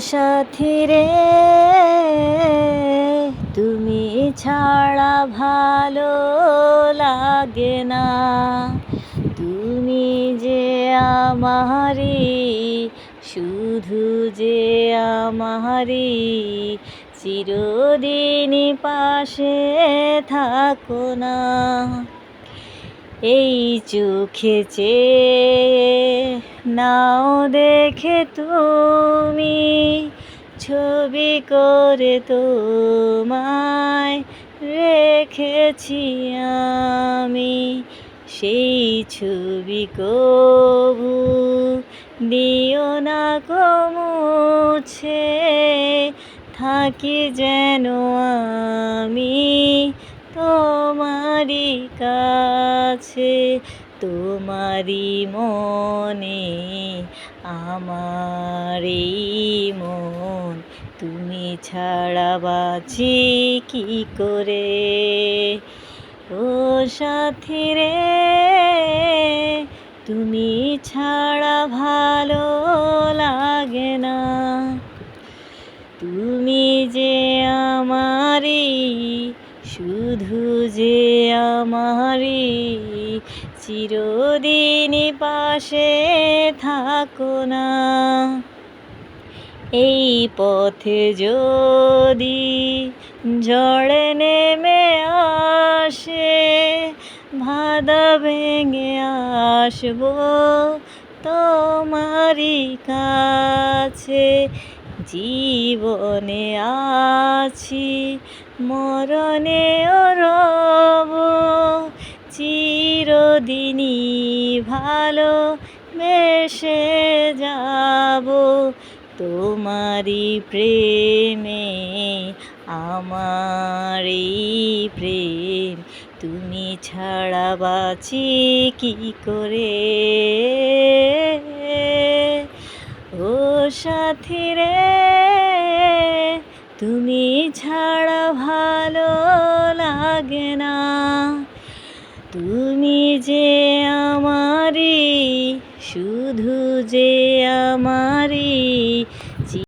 সাথী রে, তুমি ছাড়া ভালো লাগে না। তুমি যে আমারি শুধু যে আমারি চিরদিন পাশে থাকো না। এই চোখে চেয়ে নাও দেখে তুমি, ছবি করে তোমায় রেখেছি আমি। সেই ছবি কবু দিও না কমুছে থাকি যেন আমি তোমারই কাছে তোমারি মনে, আমার মন। তুমি ছাড়া বাঁচি কি করে? ও সাথী রে, তুমি ছাড়া ভালো লাগে না। তুমি যে আমারই শুধু যে আমারি চিরদিন পাশে থাকো না। এই পথে যদি জড়ে নেমে আসে, ভাদা ভেঙে আসব তোমারই কাছে। জীবনে আছি মরণেও রব চিরদিনই ভালো বেসে যাব। তোমারই প্রেমে আমার প্রেম, তুমি ছাড়া বাঁচি কি করে? সাথী রে তুমি ছাড়া ভালো লাগে না। তুমি যে আমারি শুধু যে আমারি